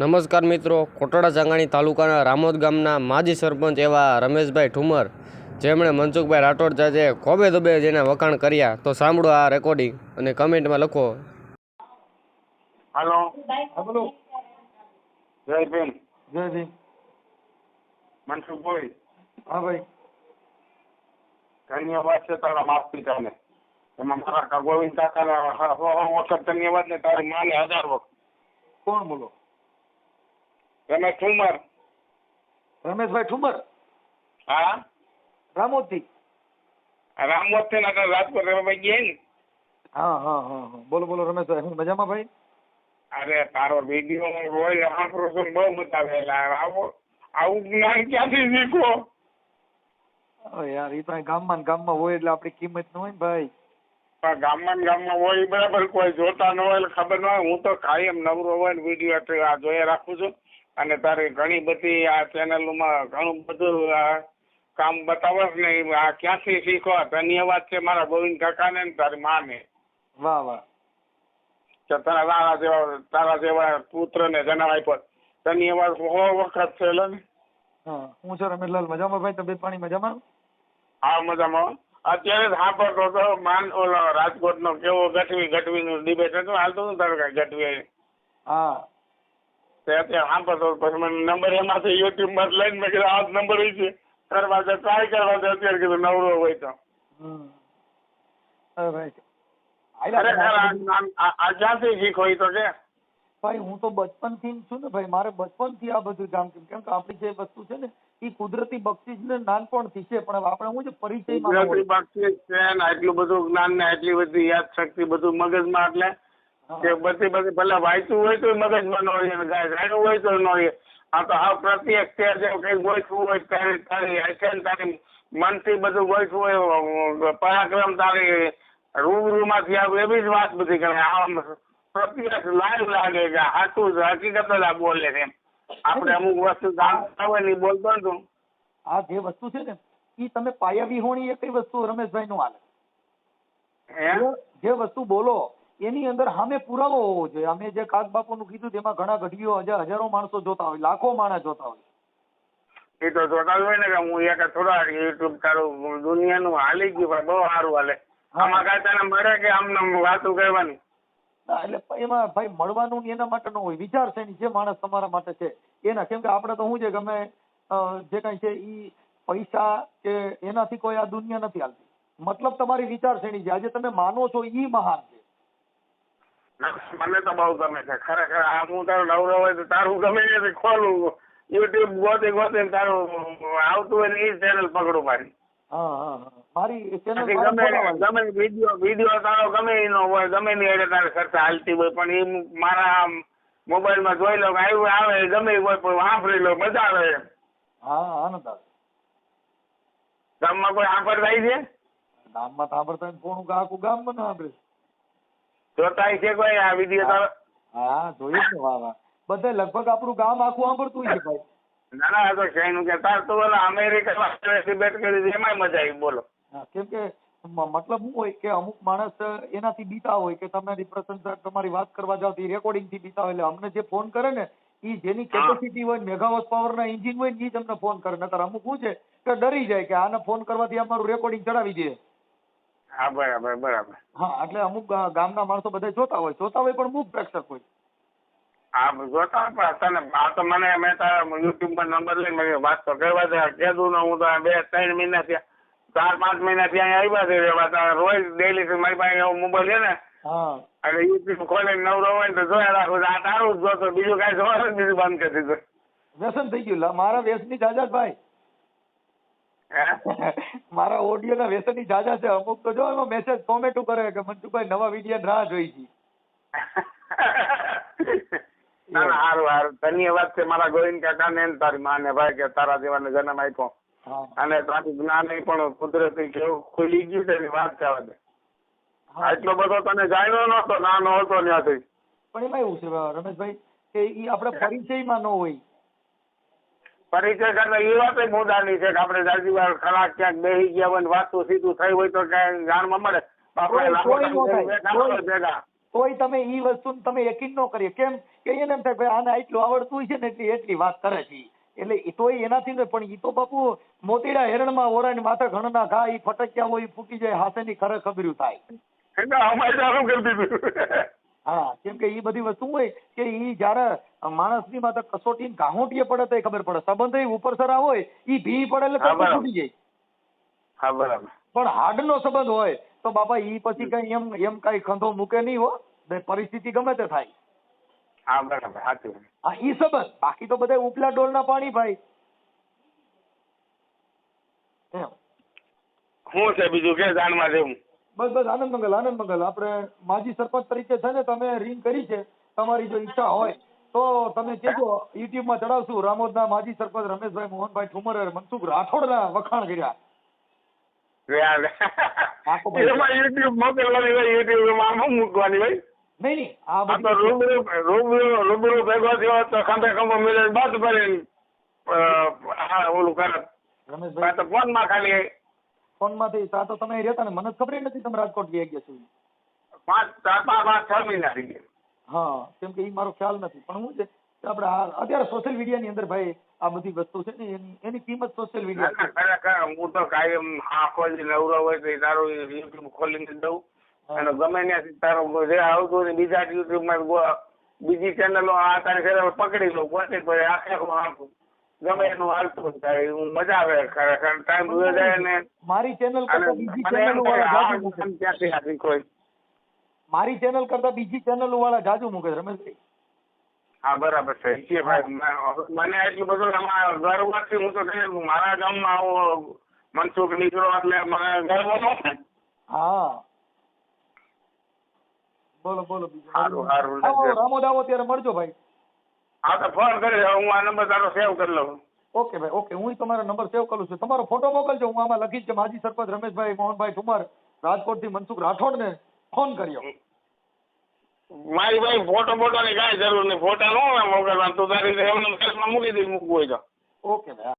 નમસ્કાર મિત્રો કોટડા ચાંગાણી તાલુકાના રામોદ ગામના માજી સરપંચ એવા રમેશભાઈ ઠુમર જેમણે મનસુખભાઈ રાઠોડ જાજે ખોબે દબે જેને વખાણ કર્યા. તો સાંભળો આ રેકોર્ડિંગ અને કમેન્ટમાં લખો. હાલો. હા જય ભીમ. જય ભીમ. મનસુખભાઈ. હા ભાઈ. ધન્યવાદ છે તારા માતા પિતાને એમાં મારા ગોવિંદ કાકાના વખત ધન્યવાદ ને તારી માને હજાર વખત. કોણ બોલો? રમેશ ઠુમર. રમેશભાઈ ઠુમર? હા? રામોતી? રામોતી ના રાજકોટ રમેશભાઈ ગયા ને? હા હા હા હા. બોલો બોલો રમેશભાઈ હું મજામાં ભાઈ? અરે તારો વીડિયો રોય છું બહુ મજા આવે આવો આવું જ્ઞાન ક્યાંથી શીખો? યાર એ તો ગામમાં ગામમાં હોય એટલે આપણી કિંમત ન હોય ને ભાઈ. ગામમાં ગામમાં હોય બરાબર કોઈ જોતા ન હોય એટલે ખબર ન હોય. હું તો કાયમ નવરો હોય ને વીડિયો આ જોયા રાખું છું. અને તારી ઘણી બધી આ ચેનલોમાં ઘણું બધું આ કામ બતાવો ને આ ક્યાંથી શીખો ધન્યવાદ છે મારા ગોવિંદ કાકાને ને તારી માને. વાહ વાહ. તારા તારા જેવા તારા જેવા પુત્રને જન્મ આપ્યો. ધન્યવાદ હો વખત છે લે ને. હા હું છે રમેશલાલ. મજામાં ભાઈ? તબિયત પાણી મજામાં? હા મજામાં. અત્યારે જ સાંભળતો હતો માન ઓલો રાજકોટનો કેવો ગઢવી ગઢવીનું ડિબેટ હતું. હાલતું તારું કાંઈ ગઢવી? હા. તે સાંભળતો પછી મને નંબર એમાંથી યુટ્યુબમાં લઈને મેં કીધું આ નંબર હોય છે. કરવા દે ટ્રાય કરવા છે અત્યારે કીધું નવરો હોય તો. આ શીખો તો કે. ભાઈ હું તો બચપનથી છું ને ભાઈ મારે બચપનથી આ બધું કામ કેમ કે આપણી જે વસ્તુ છે ને એ કુદરતી બક્ષિસ ને નાનપણથી છે પણ આપણે હું છે પરિચય ન બક્ષિસ છે. ને આટલું બધું જ્ઞાન ને આટલી બધી યાદ શક્તિ બધું મગજમાં એટલે. કે બધી બધી ભલે વાંચ્યું હોય તો મગજમાં ન હોય અને હોય તો ન હોય આ તો આ પ્રત્યેક તે જે કંઈ ગોઠવું હોય તારી તારી એક્શન તારી મનથી બધું ગોઠવું હોય પરાક્રમ તારી રૂબરૂમાંથી આવે એવી જ વાત બધી કરે. આમ પ્રત્યક્ષ લાઈવ લાગે કે છે હકીકત જ આ બોલે છે એમ. આપણે અમુક વસ્તુ જાણતા હોય ને બોલતો ને તું. આ જે વસ્તુ છે ને એ તમે પાયા વિહોણી એ કઈ વસ્તુ રમેશભાઈ નું હાલે? હે? જે વસ્તુ બોલો એની અંદર સામે પુરાવો હોવો જોઈએ. અમે જે કાગ બાપુનું કીધું તેમાં ઘણા ઘડીઓ હજાર માણસો જોતા હોય લાખો માણસ જોતા હોય. એ તો જોતા હોય ને કે હું એક થોડા યુટ્યુબ તારું દુનિયાનું હાલી ગયું પણ બહુ સારું હાલે. આમાં કાંઈ તને મળે કે આમને વાતું કહેવાની એટલે એમાં ભાઈ મળવાનું એના માટે ન હોય. વિચાર છે જે માણસ તમારા માટે છે. એના કેમ કે આપણે તો શું છે કે અમે જે કઈ છે ઈ પૈસા કે એનાથી કોઈ આ દુનિયા નથી હાલતી. મતલબ તમારી વિચારશ્રેણી છે. આજે તમે માનો છો ઈ મહાન છે. મને તો બહુ ગમે છે. ખરેખર આ હું તારું નવરો હોય તો તારું ગમે છે ખોલું. યુટ્યુબ ગોતે ગોતે તારું આવતું હોય ને એ ચેનલ પકડું મારી. ચેનલ ગમે વીડિયો વીડિયો તારો ગમે એનો હોય ગમે ની એટલે તારે ખર્ચા હાલતી હોય પણ એ મારા મોબાઈલમાં જોઈ લો કે આવ્યું આવે ગમે હોય પણ વાપરી લો મજા આવે એમ. હા આનંદ આવે. ગામમાં કોઈ થાય છે? ગામમાં સાંભળતા કોણ આખું ગામ મને સાંભળે? જોતા છે કોઈ આ વીડિયો તારો હા જોયું ને વાહ વાહ. બધે લગભગ આપણું ગામ આખું સાંભળતું છે ભાઈ. ના ના તો છે નું કે તાર તો ઓલા અમેરિકામાં ડિબેટ કરી એમાંય મજા આવી બોલો. કેમ કે મતલબ શું હોય કે અમુક માણસ એનાથી બીતા હોય કે તમારી પ્રશંસા તમારી વાત કરવા જાવ તો રેકોર્ડિંગથી બીતા હોય. એટલે અમને જે ફોન કરે ને એ જેની કેપેસિટી હોય મેગાવોટ પાવર ના એન્જિન હોય ને ઈ તમને ફોન કરે. નકર અમુક શું છે કે ડરી જાય કે આને ફોન કરવાથી અમારું રેકોર્ડિંગ ચડાવી દે. હા બરાબર બરાબર. હા એટલે અમુક ગામના માણસો બધા જોતા હોય. જોતા હોય પણ મૂક પ્રેક્ષક હોય. હા જોતા હોય પણ તને આ તો મને મેં તારા યુટ્યુબ પર નંબર લઈને મેં વાત તો કરવા છે કીધું ને હું તો બે ત્રણ મહિના થયા ચાર પાંચ મહિના ત્યાં આવ્યા છે. તારે રોજ ડેલી મારી પાસે એવો મોબાઈલ છે ને. અને યુટ્યુબ ખોલીને નવરો હોય ને તો જોયા રાખું આ તારું જ જોતો બીજું કાંઈ જોવાનું બીજું બંધ કરી દીધું. વ્યસન થઈ ગયું. મારા વ્યસની જાજા ભાઈ. મારા ઓડિયો ના વ્યસની જાજા છે. અમુક તો જો એમાં મેસેજ કોમેન્ટ કરે કે મનસુખભાઈ નવા વીડિયો રાહ જોઈ છે. ના ના હારું હારું. ધન્યવાદ છે મારા ગોવિંદ કાકા ને તારી માને ભાઈ કે તારા જેવાને જન્મ આપ્યો. અને તારી જ્ઞાન પણ કુદરતી કેવું ખુલી ગયું છે એની વાત જવા દે. હા. આટલો બધો તને જાણ્યો નતો નાનો હતો ત્યાંથી. પણ એમાં એવું છે રમેશભાઈ કે ઈ આપણે પરિચયમાં ન હોય. પરિચય કરતા એ વાત મુદ્દાની છે કે આપણે દાદી વાર ખરાક ક્યાંક બેસી ગયા હોય વાતું સીધું થઈ હોય તો ક્યાંય જાણવા મળે. તોય તમે ઈ વસ્તુ તમે યકીન ન કરીએ. કેમ? કે એને એમ થાય ભાઈ આને આટલું આવડતું છે ને એટલી એટલી વાત કરે છે એટલે એ તોય એનાથી નહીં પણ ઈ તો બાપુ મોતીડા હેરણમાં ઓરાની માથે ઘણના ઘા ઈ ફટક્યા હોય ફૂટી જાય હાથેની ખરે ખબર્યું થાય. એટલે અમારે ચાલુ કરી દીધું. હા કેમ કે ઈ બધી વસ્તુ હોય કે જ્યારે માણસ માણસની માત્ર કસોટી ને ઘાહોટીએ પડે તો ખબર પડે. સંબંધ ઉપરસરા હોય એ ભી પડે એટલે છૂટી. જાય. હા બરાબર. પણ હાડનો સંબંધ હોય તો બાપા એ પછી કઈ એમ એમ કઈ ખંધો મૂકે નહીં હો ને પરિસ્થિતિ ગમે તે થાય. હા બરાબર સાચું. હા ઈ સંબંધ. બાકી તો બધા ઉપલા ડોલના પાણી ભાઈ. શું છે બીજું? કે જાણવા જેવું? બસ બસ આનંદ મંગલ આનંદ મંગલ. આપણે માજી સરપંચ તરીકે છે ને તમે રિંગ કરી છે તમારી જો ઈચ્છા હોય તો તમે કહેજો. યુટ્યુબમાં ચડાવશું. રામોદના માજી સરપંચ રમેશભાઈ મોહનભાઈ ઠુમરે મનસુખ રાઠોડના વખાણ કર્યા. ભાઈ. યુટ્યુબ મોકલવાની હોય યુટ્યુબ મૂકવાની હોય. નહીં નહીં આ બધી રૂબરૂ રૂબરૂ રૂબરૂ ભેગો થયો તો ખંભે ખંભો મિલે બાદ ભરીને ઓલું કરે. રમેશભાઈ. તો ફોનમાં ખાલી ફોનમાંથી? આ તો તમે રહેતા ને મને ખબર નથી તમે રાજકોટ ગયા ગયા સુધી પાંચ ચાર પાંચ પાંચ છ મહિના થઈ ગયા. હા કેમ કે એ મારો ખ્યાલ નથી. પણ હું છે આપણે અત્યારે સોશિયલ મીડિયાની અંદર ભાઈ આ બધી વસ્તુ છે ને એની એની કિંમત સોશિયલ મીડિયા ખરેખર હું તો કાયમ હા જ નવરો હોય તો તારું યુટ્યુબ ખોલીને દઉં. અને ગમે ત્યાંથી તારો જે આવતું હોય ને બીજા યુટ્યુબમાં બીજી ચેનલો આ તારી પકડી લઉં આખે આખું આખું. ગમે એનું હાલતું થાય હું મજા આવે ખરેખર. ટાઈમ વયો જાય ને મારી ચેનલ કરતા બીજી ચેનલ વાળા જાજુ શીખવાય? મારી ચેનલ કરતા બીજી ચેનલ વાળા જાજુ મૂકે રમેશભાઈ. હા બરાબર છે. ઈ ભાઈ મને એટલું બધું આમાં ગર્વ નથી હું તો મારા ગામમાં આવો મનસુખ નીકળો એટલે મને ગર્વ ન હા. બોલો બોલો બીજું. સારું, સારું. રામોદ આવો ત્યારે મળજો ભાઈ. હા તો ફોન કરી હું આ નંબર તારો સેવ કરી લઉં. ઓકે ભાઈ ઓકે. હું તમારો નંબર સેવ કરું છું. તમારો ફોટો મોકલજો. હું આમાં લખીશ કે માજી સરપંચ રમેશભાઈ મોહનભાઈ ઠુમર રાજકોટથી મનસુખ રાઠોડને ફોન કર્યો. મારી ભાઈ ફોટો ફોટો ની કાંઈ જરૂર નહીં ફોટા નો મોકલવાનું. તું તારી એમને મૂકી દઈ મૂકવું હોય તો. ઓકે ભાઈ